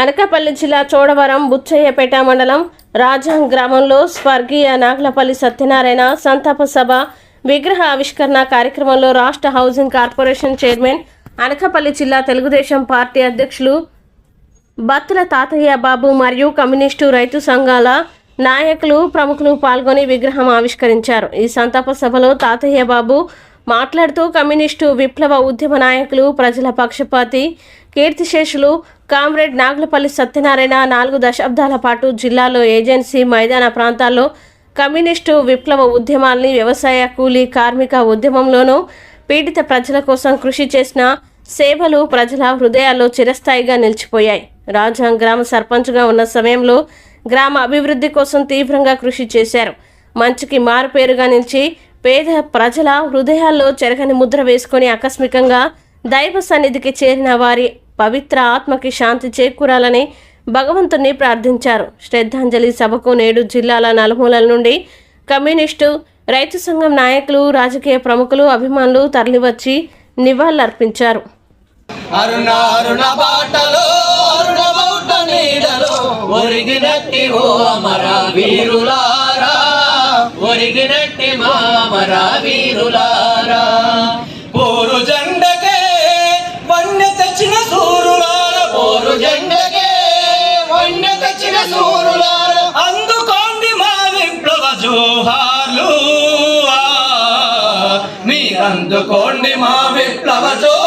అనకాపల్లి జిల్లా చోడవరం బుచ్చయ్యపేట మండలం రాజాం గ్రామంలో స్వర్గీయ నాగలపల్లి సత్యనారాయణ సంతాప సభ విగ్రహ ఆవిష్కరణ కార్యక్రమంలో రాష్ట్ర హౌసింగ్ కార్పొరేషన్ చైర్మన్ అనకాపల్లి జిల్లా తెలుగుదేశం పార్టీ అధ్యక్షులు బత్తుల తాతయ్య బాబు మరియు కమ్యూనిస్టు రైతు సంఘాల నాయకులు ప్రముఖులు పాల్గొని విగ్రహం ఆవిష్కరించారు. ఈ సంతాప సభలో తాతయ్య బాబు మాట్లాడుతూ కమ్యూనిస్టు విప్లవ ఉద్యమ నాయకులు ప్రజల పక్షపాతి కీర్తిశేషులు కామ్రేడ్ నాగులపల్లి సత్యనారాయణ నాలుగు దశాబ్దాల పాటు జిల్లాలో ఏజెన్సీ మైదాన ప్రాంతాల్లో కమ్యూనిస్టు విప్లవ ఉద్యమాల్ని వ్యవసాయ కూలీ కార్మిక ఉద్యమంలోనూ పీడిత ప్రజల కోసం కృషి చేసిన సేవలు ప్రజల హృదయాల్లో చిరస్థాయిగా నిలిచిపోయాయి. రాజాం గ్రామ సర్పంచ్గా ఉన్న సమయంలో గ్రామ అభివృద్ధి కోసం తీవ్రంగా కృషి చేశారు. మంచికి మారుపేరుగా నిలిచి పేద ప్రజల హృదయాల్లో చెరగని ముద్ర వేసుకొని ఆకస్మికంగా దైవ సన్నిధికి చేరిన వారి పవిత్ర ఆత్మకి శాంతి చేకూరాలని భగవంతుణ్ణి ప్రార్థించారు. శ్రద్ధాంజలి సభకు నేడు జిల్లాల నలుమూలల నుండి కమ్యూనిస్టు రైతు సంఘం నాయకులు రాజకీయ ప్రముఖులు అభిమానులు తరలివచ్చి నివాళులర్పించారు. అరుణ అరుణ బాటలో అరుణ నీడలో ఒరిగినట్టి ఓ అమర వీరులారా ఒరిగినట్టి మా అమర వీరులారా. అందుకోండి మా విప్లవ జోహార్లు